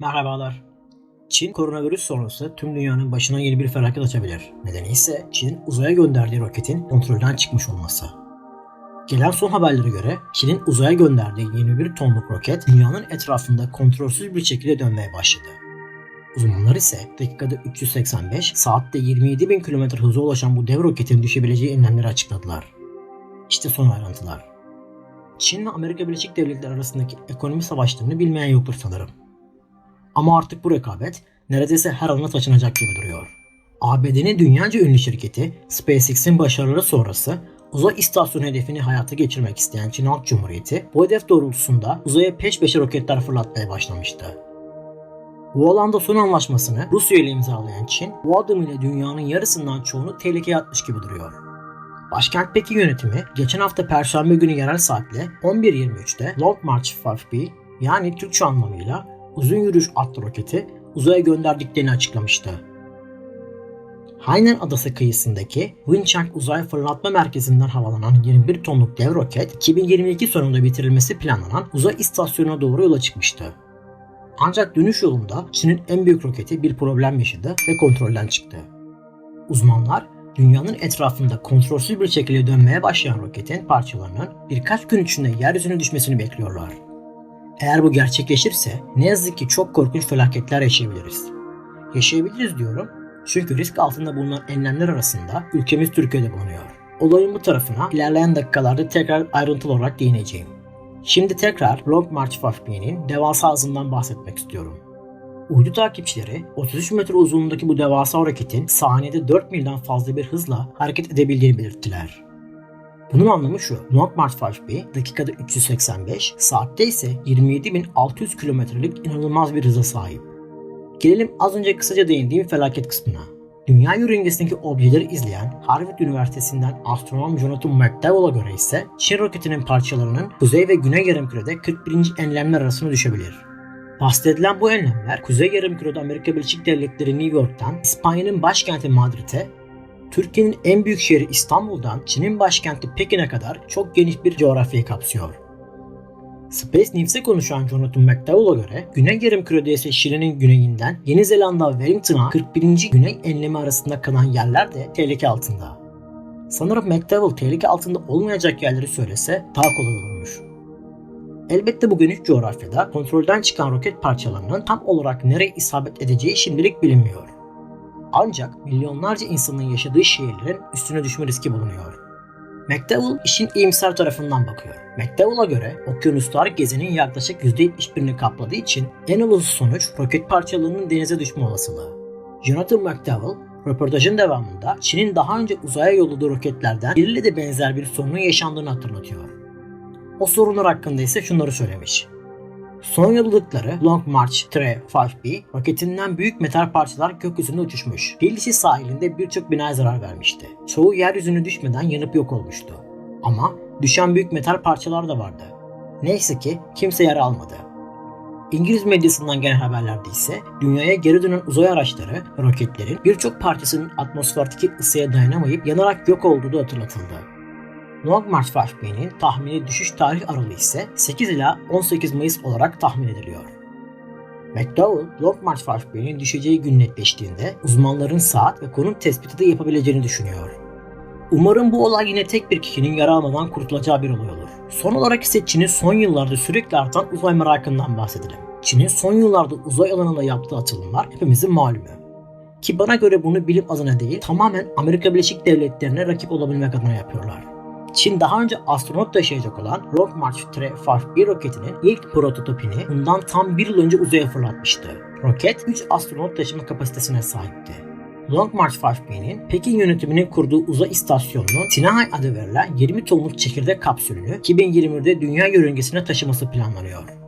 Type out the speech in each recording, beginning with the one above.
Merhabalar. Çin koronavirüs sonrası tüm dünyanın başına yeni bir felaket açabilir. Nedeni ise Çin'in uzaya gönderdiği roketin kontrolden çıkmış olması. Gelen son haberlere göre Çin'in uzaya gönderdiği 21 tonluk roket dünyanın etrafında kontrolsüz bir şekilde dönmeye başladı. Uzmanlar ise dakikada 385, saatte 27 bin kilometre hıza ulaşan bu dev roketin düşebileceği enlemleri açıkladılar. İşte son ayrıntılar. Çin ve Amerika Birleşik Devletleri arasındaki ekonomi savaşlarını bilmeyen yoktur sanırım. Ama artık bu rekabet neredeyse her alana taşınacak gibi duruyor. ABD'nin dünyaca ünlü şirketi SpaceX'in başarıları sonrası uzay istasyonu hedefini hayata geçirmek isteyen Çin Halk Cumhuriyeti bu hedef doğrultusunda uzaya peş peşe roketler fırlatmaya başlamıştı. Bu alanda son anlaşmasını Rusya ile imzalayan Çin bu adımıyla dünyanın yarısından çoğunu tehlikeye atmış gibi duruyor. Başkent Pekin yönetimi geçen hafta Perşembe günü yerel saatle 11.23'te Long March 5B yani Türkçe anlamıyla uzun yürüyüş adlı roketi uzaya gönderdiklerini açıklamıştı. Hainan Adası kıyısındaki Wenchang Uzay Fırlatma Merkezi'nden havalanan 21 tonluk dev roket 2022 sonunda bitirilmesi planlanan uzay istasyonuna doğru yola çıkmıştı. Ancak dönüş yolunda Çin'in en büyük roketi bir problem yaşadı ve kontrolden çıktı. Uzmanlar dünyanın etrafında kontrolsüz bir şekilde dönmeye başlayan roketin parçalarının birkaç gün içinde yeryüzüne düşmesini bekliyorlar. Eğer bu gerçekleşirse ne yazık ki çok korkunç felaketler yaşayabiliriz. Yaşayabiliriz diyorum çünkü risk altında bulunan enlemler arasında ülkemiz Türkiye'de bulunuyor. Olayın bu tarafına ilerleyen dakikalarda tekrar ayrıntılı olarak değineceğim. Şimdi tekrar Long March 5B'nin devasa hızından bahsetmek istiyorum. Uydu takipçileri 33 metre uzunluğundaki bu devasa roketin saniyede 4 milden fazla bir hızla hareket edebildiğini belirttiler. Bunun anlamı şu. Long March 5B dakikada 385, saatte ise 27.600 kilometrelik inanılmaz bir hıza sahip. Gelelim az önce kısaca değindiğim felaket kısmına. Dünya yörüngesindeki objeleri izleyen Harvard Üniversitesi'nden astronom Jonathan McDowell'a göre ise Çin roketinin parçalarının kuzey ve güney yarımkürede 41. enlemler arasına düşebilir. Bahsedilen bu enlemler Kuzey Yarımküre'de Amerika Birleşik Devletleri New York'tan İspanya'nın başkenti Madrid'e Türkiye'nin en büyük şehri İstanbul'dan Çin'in başkenti Pekin'e kadar çok geniş bir coğrafyayı kapsıyor. Space News'e konuşan Jonathan McDowell'a göre Güney Yarımküre'de ise Şili'nin güneyinden Yeni Zelanda Wellington'a 41. güney enlemi arasında kalan yerler de tehlike altında. Sanırım McDowell tehlike altında olmayacak yerleri söylese daha kolay olurmuş. Elbette bu geniş coğrafyada kontrolden çıkan roket parçalarının tam olarak nereye isabet edeceği şimdilik bilinmiyor. Ancak milyonlarca insanın yaşadığı şehirlerin üstüne düşme riski bulunuyor. McDowell işin iyimser tarafından bakıyor. McDowell'a göre okyanuslar gezenin yaklaşık %71'ini kapladığı için en olası sonuç roket parçalarının denize düşme olasılığı. Jonathan McDowell röportajın devamında Çin'in daha önce uzaya yolladığı roketlerden biriyle de benzer bir sorunun yaşandığını hatırlatıyor. O sorunlar hakkında ise şunları söylemiş. Son yolladıkları Long March 3-5B roketinden büyük metal parçalar gökyüzünde uçuşmuş. Delisi sahilinde birçok binaya zarar vermişti. Çoğu yeryüzüne düşmeden yanıp yok olmuştu. Ama düşen büyük metal parçalar da vardı. Neyse ki kimse yara almadı. İngiliz medyasından gelen haberlerde ise dünyaya geri dönen uzay araçları roketlerin birçok parçasının atmosferdeki ısıya dayanamayıp yanarak yok olduğu da hatırlatıldı. March 5B'nin tahmini düşüş tarih aralığı ise 8 ila 18 Mayıs olarak tahmin ediliyor. McDowell, Long March 5B'nin düşeceği gün netleştiğinde uzmanların saat ve konum tespiti de yapabileceğini düşünüyor. Umarım bu olay yine tek bir kişinin yara almadan kurtulacağı bir olay olur. Son olarak ise Çin'in son yıllarda sürekli artan uzay merakından bahsedelim. Çin'in son yıllarda uzay alanında yaptığı atılımlar hepimizin malumu. Ki bana göre bunu bilim adına değil tamamen Amerika Birleşik Devletleri'ne rakip olabilmek adına yapıyorlar. Çin daha önce astronot taşıyacak olan Long March 3-5B roketinin ilk prototipini bundan tam bir yıl önce uzaya fırlatmıştı. Roket 3 astronot taşıma kapasitesine sahipti. Long March 5B'nin Pekin yönetiminin kurduğu uzay istasyonunun Tinahai adı verilen 20 tonluk çekirdek kapsülünü 2021'de dünya yörüngesine taşıması planlanıyor.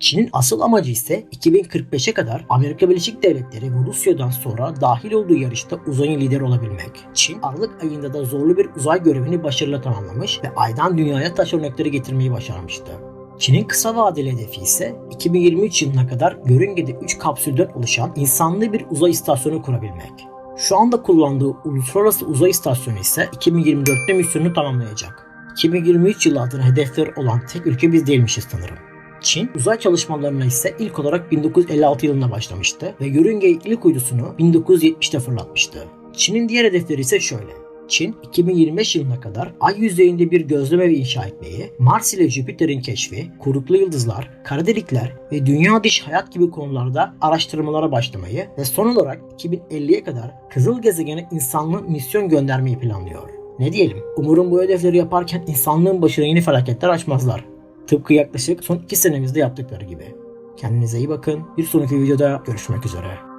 Çin'in asıl amacı ise 2045'e kadar Amerika Birleşik Devletleri ve Rusya'dan sonra dahil olduğu yarışta uzayın lideri olabilmek. Çin Aralık ayında da zorlu bir uzay görevini başarıyla tamamlamış ve aydan dünyaya taş örnekleri getirmeyi başarmıştı. Çin'in kısa vadeli hedefi ise 2023 yılına kadar yörüngede 3 kapsülden oluşan insanlı bir uzay istasyonu kurabilmek. Şu anda kullandığı uluslararası uzay istasyonu ise 2024'te misyonunu tamamlayacak. 2023 yılı adına hedefleri olan tek ülke biz değilmişiz sanırım. Çin uzay çalışmalarına ise ilk olarak 1956 yılında başlamıştı ve yörüngeye ilk uydusunu 1970'te fırlatmıştı. Çin'in diğer hedefleri ise şöyle. Çin 2025 yılına kadar ay yüzeyinde bir gözlem evi inşa etmeyi, Mars ile Jüpiter'in keşfi, kuyruklu yıldızlar, kara delikler ve dünya dışı hayat gibi konularda araştırmalara başlamayı ve son olarak 2050'ye kadar Kızıl Gezegen'e insanlığı misyon göndermeyi planlıyor. Ne diyelim? Umarım bu hedefleri yaparken insanlığın başına yeni felaketler açmazlar. Tıpkı yaklaşık son 2 senemizde yaptıkları gibi. Kendinize iyi bakın. Bir sonraki videoda görüşmek üzere.